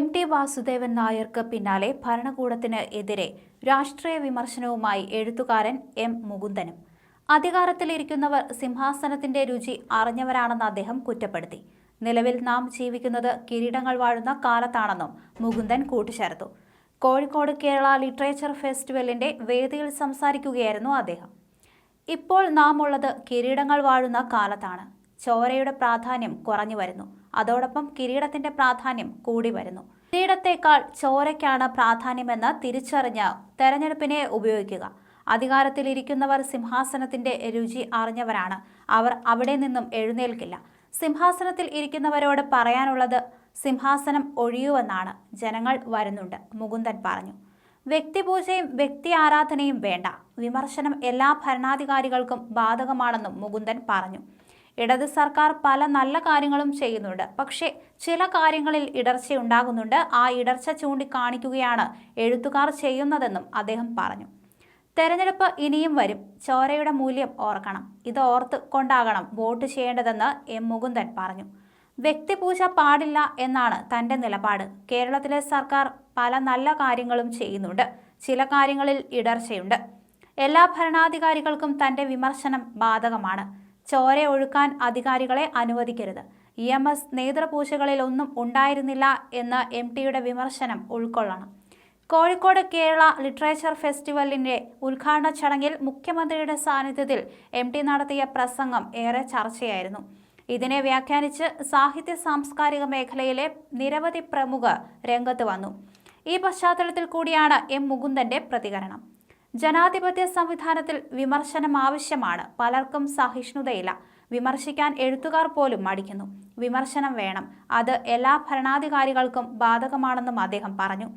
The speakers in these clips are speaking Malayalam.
എം ടി വാസുദേവൻ നായർക്ക് പിന്നാലെ ഭരണകൂടത്തിന് എതിരെ രാഷ്ട്രീയ വിമർശനവുമായി എഴുത്തുകാരൻ എം മുകുന്ദനും. അധികാരത്തിലിരിക്കുന്നവർ സിംഹാസനത്തിന്റെ രുചി അറിഞ്ഞവരാണെന്ന് അദ്ദേഹം കുറ്റപ്പെടുത്തി. നിലവിൽ നാം ജീവിക്കുന്നത് കിരീടങ്ങൾ വാഴുന്ന കാലത്താണെന്നും മുകുന്ദൻ കൂട്ടിച്ചേർത്തു. കോഴിക്കോട് കേരള ലിറ്ററേച്ചർ ഫെസ്റ്റിവലിന്റെ വേദിയിൽ സംസാരിക്കുകയായിരുന്നു അദ്ദേഹം. ഇപ്പോൾ നാം ഉള്ളത് കിരീടങ്ങൾ വാഴുന്ന കാലത്താണ്. ചോരയുടെ പ്രാധാന്യം കുറഞ്ഞു വരുന്നു. അതോടൊപ്പം കിരീടത്തിന്റെ പ്രാധാന്യം കൂടി വരുന്നു. കിരീടത്തേക്കാൾ ചോരയ്ക്കാണ് പ്രാധാന്യമെന്ന് തിരിച്ചറിഞ്ഞ് തെരഞ്ഞെടുപ്പിനെ ഉപയോഗിക്കുക. അധികാരത്തിലിരിക്കുന്നവർ സിംഹാസനത്തിന്റെ രുചി അറിഞ്ഞവരാണ്. അവർ അവിടെ നിന്നും എഴുന്നേൽക്കില്ല. സിംഹാസനത്തിൽ ഇരിക്കുന്നവരോട് പറയാനുള്ളത് സിംഹാസനം ഒഴിയുവെന്നാണ് ജനങ്ങൾ വരുന്നുണ്ട് മുകുന്ദൻ പറഞ്ഞു. വ്യക്തിപൂജയും വ്യക്തി ആരാധനയും വേണ്ട. വിമർശനം എല്ലാ ഭരണാധികാരികൾക്കും ബാധകമാണെന്നും മുകുന്ദൻ പറഞ്ഞു. ഇടത് സർക്കാർ പല നല്ല കാര്യങ്ങളും ചെയ്യുന്നുണ്ട്. പക്ഷേ ചില കാര്യങ്ങളിൽ ഇടർച്ച ഉണ്ടാകുന്നുണ്ട്. ആ ഇടർച്ച ചൂണ്ടിക്കാണിക്കുകയാണ് എഴുത്തുകാർ ചെയ്യുന്നതെന്നും അദ്ദേഹം പറഞ്ഞു. തെരഞ്ഞെടുപ്പ് ഇനിയും വരും. ചോരയുടെ മൂല്യം ഓർക്കണം. ഇത് ഓർത്ത് കൊണ്ടാകണം വോട്ട് ചെയ്യേണ്ടതെന്ന് എം. മുകുന്ദൻ പറഞ്ഞു. വ്യക്തിപൂജ പാടില്ല എന്നാണ് തന്റെ നിലപാട്. കേരളത്തിലെ സർക്കാർ പല നല്ല കാര്യങ്ങളും ചെയ്യുന്നുണ്ട്. ചില കാര്യങ്ങളിൽ ഇടർച്ചയുണ്ട്. എല്ലാ ഭരണാധികാരികൾക്കും തന്റെ വിമർശനം ബാധകമാണ്. ചോര ഒഴുക്കാൻ അധികാരികളെ അനുവദിക്കരുത്. ഇ എം എസ് നേതൃപൂശകളിൽ ഒന്നും ഉണ്ടായിരുന്നില്ല എന്ന എം ടിയുടെ വിമർശനം ഉൾക്കൊള്ളണം. കോഴിക്കോട് കേരള ലിറ്ററേച്ചർ ഫെസ്റ്റിവലിന്റെ ഉദ്ഘാടന ചടങ്ങിൽ മുഖ്യമന്ത്രിയുടെ സാന്നിധ്യത്തിൽ എം ടി നടത്തിയ പ്രസംഗം ഏറെ ചർച്ചയായിരുന്നു. ഇതിനെ വ്യാഖ്യാനിച്ച് സാഹിത്യ സാംസ്കാരിക മേഖലയിലെ നിരവധി പ്രമുഖ രംഗത്ത് വന്നു. ഈ പശ്ചാത്തലത്തിൽ കൂടിയാണ് എം മുകുന്ദന്റെ പ്രതികരണം. ജനാധിപത്യ സംവിധാനത്തിൽ വിമർശനം ആവശ്യമാണ്. പലർക്കും സഹിഷ്ണുതയില്ല. വിമർശിക്കാൻ എഴുത്തുകാർ പോലും മടിക്കുന്നു. വിമർശനം വേണം. അത് എല്ലാ ഭരണാധികാരികൾക്കും ബാധകമാണെന്നും അദ്ദേഹം പറഞ്ഞു.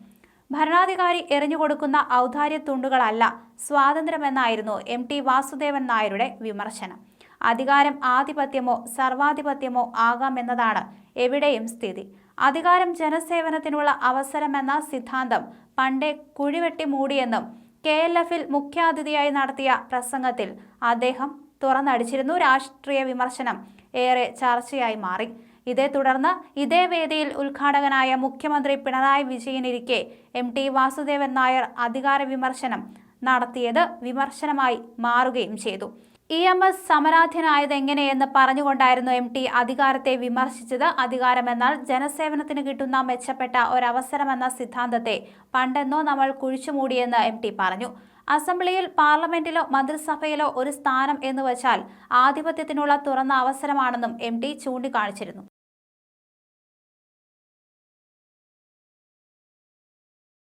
ഭരണാധികാരി എറിഞ്ഞുകൊടുക്കുന്ന ഔദാര്യ തുണ്ടുകളല്ല സ്വാതന്ത്ര്യമെന്നായിരുന്നു എം ടി വാസുദേവൻ നായരുടെ വിമർശനം. അധികാരം ആധിപത്യമോ സർവാധിപത്യമോ ആകാമെന്നതാണ് എവിടെയും സ്ഥിതി. അധികാരം ജനസേവനത്തിനുള്ള അവസരമെന്ന സിദ്ധാന്തം പണ്ടേ കുഴിവെട്ടി മൂടിയെന്നും കെ എൽ എഫിൽ മുഖ്യാതിഥിയായി നടത്തിയ പ്രസംഗത്തിൽ അദ്ദേഹം തുറന്നടിച്ചിരുന്നു രാഷ്ട്രീയ വിമർശനം. ഏറെ ചർച്ചയായി മാറി. ഇതേ തുടർന്ന് ഇതേ വേദിയിൽ ഉദ്ഘാടകനായ മുഖ്യമന്ത്രി പിണറായി വിജയനിരിക്കെ എം ടി വാസുദേവൻ നായർ അധികാര വിമർശനം നടത്തിയത് വിമർശനമായി മാറുകയും ചെയ്തു. ഇ എം എസ് സമരാധ്യനായത് എങ്ങനെയെന്ന് പറഞ്ഞുകൊണ്ടായിരുന്നു എം ടി അധികാരത്തെ വിമർശിച്ചത്. അധികാരമെന്നാൽ ജനസേവനത്തിന് കിട്ടുന്ന മെച്ചപ്പെട്ട ഒരവസരമെന്ന സിദ്ധാന്തത്തെ പണ്ടെന്നോ നമ്മൾ കുഴിച്ചുമൂടിയെന്ന് എം ടി പറഞ്ഞു. അസംബ്ലിയിൽ പാർലമെന്റിലോ മന്ത്രിസഭയിലോ ഒരു സ്ഥാനം എന്ന് വച്ചാൽ ആധിപത്യത്തിനുള്ള തുറന്ന അവസരമാണെന്നും എം ടി ചൂണ്ടിക്കാണിച്ചിരുന്നു.